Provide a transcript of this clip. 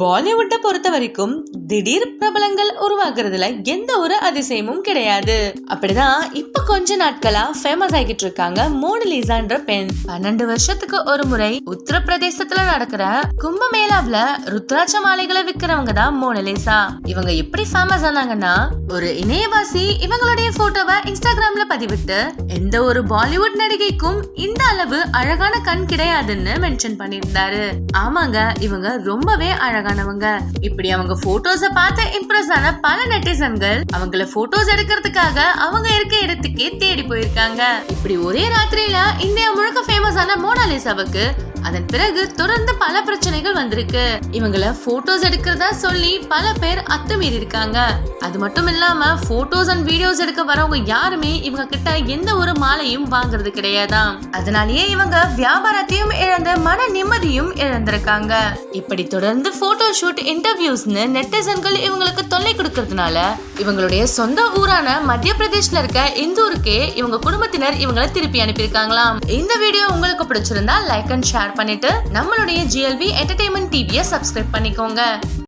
பாலிவுட்டை பொறுத்த வரைக்கும் திடீர் பிரபலங்கள் உருவாக்குறதுல எந்த ஒரு அதிசயமும் கிடையாது. அப்படிதான் இப்ப கொஞ்ச நாட்களா ஃபேமஸ் ஆகிட்டு இருக்காங்க மோனலிசான்ற பெண். பன்னெண்டு வருஷத்துக்கு ஒரு முறை உத்தரப்பிரதேசத்துல நடக்கிற கும்பமேளாவுல ருத்ராட்ச மாலைகளை விக்கிறவங்க தான் மோனலிசா. இவங்க எப்படி ஃபேமஸ் ஆனாங்கன்னா ஒரு இணையவாசி இவங்களுடைய போட்டோவை இன்ஸ்டாகிராம்ல பதிவிட்டு எந்த ஒரு பாலிவுட் நடிகைக்கும் இந்த அளவு அழகான கண் கிடையாதுன்னு மென்ஷன் பண்ணியிருந்தாரு. ஆமாங்க இவங்க ரொம்பவே அழகா அழகானவங்க இப்படி அவங்க போட்டோஸ பார்த்து இம்ப்ரெஸ் ஆன பல நெட்டிசன்கள் அவங்கள போட்டோஸ் எடுக்கிறதுக்காக அவங்க இருக்க இடத்துக்கே தேடி போயிருக்காங்க. இப்படி ஒரே ராத்திரியில இந்தியா முழுக்க ஃபேமஸ் ஆன மோனாலிசாவுக்கு அதன் பிறகு தொடர்ந்து பல பிரச்சனைகள் வந்திருக்கு. இவங்கள போட்டோஸ் எடுக்கிறதா சொல்லி பல பேர் அத்துமீறி இருக்காங்க அது மட்டும் இல்லாம போட்டோஸ் அண்ட் வீடியோஸ் எடுக்க வரவங்க யாருமே இவங்க கிட்ட எந்த ஒரு மாலையும் வாங்குறது கிடையாதாம் அதனாலேயே இவங்க வியாபாரத்தையும் இழந்து மன நிம்மதியும் இழந்திருக்காங்க. இப்படி தொடர்ந்து போட்டோ ஷூட் இன்டர்வியூஸ்னு நெட்டிசன்கள் இவங்களுக்கு தொல்லை கொடுக்கறதுனால இவங்களுடைய சொந்த ஊரான மத்திய பிரதேஷ்ல இருக்க இந்தூருக்கே இவங்க குடும்பத்தினர் இவங்களை திருப்பி அனுப்பியிருக்காங்களாம். இந்த வீடியோ உங்களுக்கு பிடிச்சிருந்தா லைக் அண்ட் ஷேர் பண்ணிட்டு நம்மளுடைய ஜிஎல்வி என்டர்டைன்மெண்ட் டிவியை சப்ஸ்கிரைப் பண்ணிக்கோங்க.